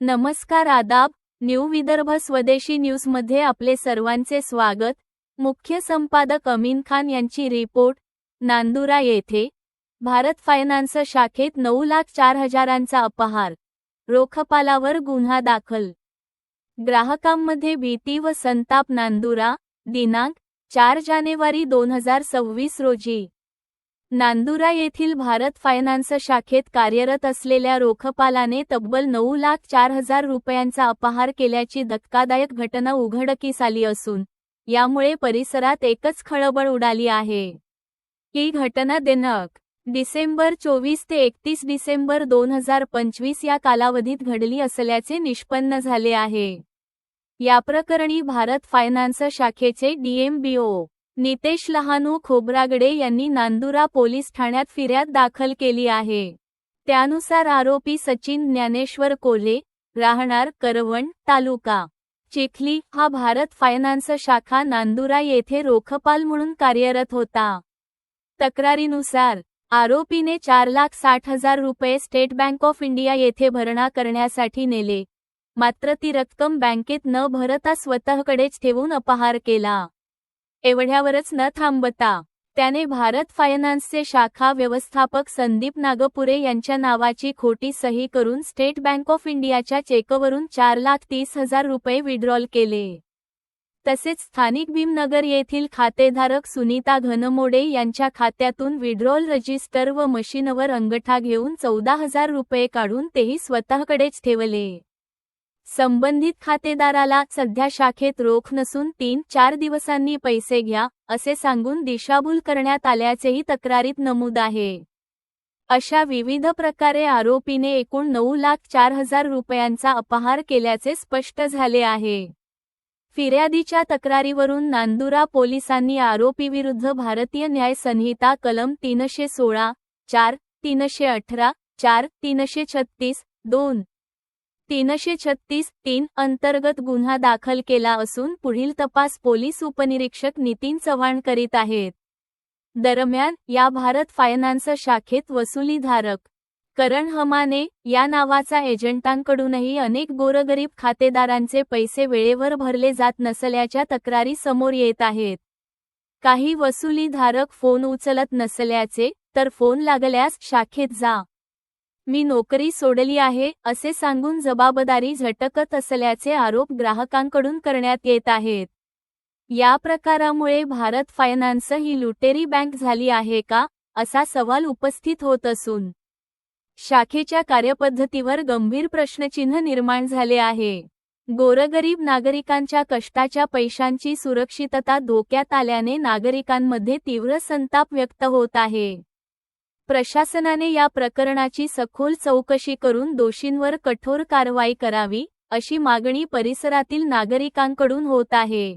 नमस्कार आदाब न्यू विदर्भ स्वदेशी न्यूजमध्ये आपले सर्वांचे स्वागत. मुख्य संपादक अमीन खान यांची रिपोर्ट नांदुरा येथे. भारत फायनान्स शाखेत नऊ लाख चार हजारांचा अपहार रोखपालावर गुन्हा दाखल. ग्राहकांमध्ये भीती व संताप नांदुरा. दिनांक चार जानेवारी दोन हजार सव्वीस रोजी. नांदुरा येथील भारत फायनान्स शाखेत कार्यरत असलेल्या रोखपालाने तब्बल नऊ लाख चार हजार रुपयांचा अपहार केल्याची धक्कादायक घटना उघडकीस आली असून यामुळे परिसरात एकच खळबळ उडाली आहे. ही घटना दिनांक डिसेंबर चोवीस ते एकतीस डिसेंबर दोन हजार पंचवीस या कालावधीत घडली असल्याचे निष्पन्न झाले आहे. या प्रकरणी भारत फायनान्स शाखेचे डीएमबीओ नितेश लहानू खोब्रागडे यांनी नांदुरा पोलीस ठाण्यात फिर्याद दाखल केली आहे. त्यानुसार आरोपी सचिन ज्ञानेश्वर कोल्हे राहणार करवण तालुका. चिखली हा भारत फायनान्स शाखा नांदुरा येथे रोखपाल म्हणून कार्यरत होता. तक्रारीनुसार आरोपीने चार लाख साठ हजार रुपये स्टेट बँक ऑफ इंडिया येथे भरणा करण्यासाठी नेले. मात्र ती रक्कम बँकेत न भरता स्वतःकडेच ठेवून अपहार केला. एवढ्यावरच न थांबता त्याने भारत फायनान्सचे शाखा व्यवस्थापक संदीप नागपुरे यांच्या नावाची खोटी सही करून स्टेट बँक ऑफ इंडियाच्या चेकवरून चार लाख तीस हजार रुपये विड्रॉल केले. तसेच स्थानिक भीमनगर येथील खातेधारक सुनीता घनमोडे यांच्या खात्यातून विड्रॉल रजिस्टर व मशीनवर अंगठा घेऊन चौदा हजार रुपये काढून तेही स्वतःकडेच ठेवले. संबंधित खातेदाराला सध्या शाखेत रोख नसून तीन चार दिवसांनी पैसे घ्या असे सांगून दिशाभूल करण्यात आल्याचेही तक्रारीत नमूद आहे. अशा विविध प्रकारे आरोपीने एकूण नऊ लाख चार हजार रुपयांचा अपहार केल्याचे स्पष्ट झाले आहे. फिर्यादीच्या तक्रारीवरून नांदुरा पोलिसांनी आरोपीविरुद्ध भारतीय न्याय संहिता कलम तीनशे सोळा चार तीनशे अठरा चार तीनशे छत्तीस दोन तीनशे छत्तीस तीन अंतर्गत गुन्हा दाखल केला असून पुढील तपास पोलीस उपनिरीक्षक नितीन चव्हाण करीत आहेत. दरम्यान या भारत फायनान्स शाखेत वसुलीधारक करण हमाने या नावाचा एजंटांकडूनही अनेक गोरगरीब खातेदारांचे पैसे वेळेवर भरले जात नसल्याच्या तक्रारी समोर येत आहेत. काही वसुलीधारक फोन उचलत नसल्याचे तर फोन लागल्यास शाखेत जा. मी नोकरी सोडली आहे असे सांगून जबाबदारी झटकत असल्याचे आरोप ग्राहकांकडून करण्यात येत आहेत. या प्रकारामुळे भारत फायनान्स ही लुटेरी बँक झाली आहे का असा सवाल उपस्थित होत असून. शाखेच्या कार्यपद्धतीवर गंभीर प्रश्नचिन्ह निर्माण झाले आहे. गोरगरीब नागरिकांच्या कष्टाच्या पैशांची सुरक्षितता धोक्यात आल्याने नागरिकांमध्ये तीव्र संताप व्यक्त होत आहे. प्रशासनाने या प्रकरणाची सखोल चौकशी करून दोषींवर कठोर कारवाई करावी अशी मागणी परिसरातील नागरिकांकडून होत आहे.